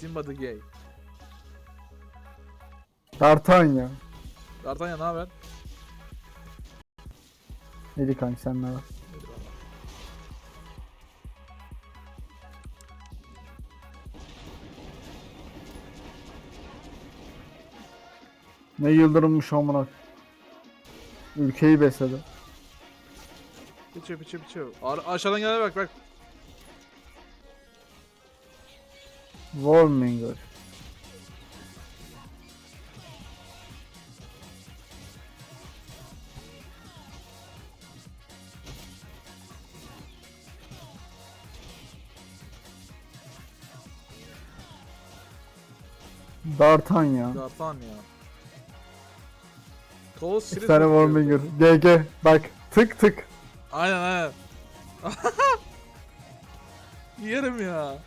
Simba the Gay. D'Artagnan. D'Artagnan ne haber? Neydi kanka sen ne var? Ne yıldırımmış amına. Ülkeyi besledi. Piço piço piço. Ar- aşağıdan gel bak bak. Warminger. D'Artagnan. D'Artagnan. Kol Bir Sirius tane bakıyor. Warminger. GG. Bak tık tık. Aynen aynen. Yerim ya.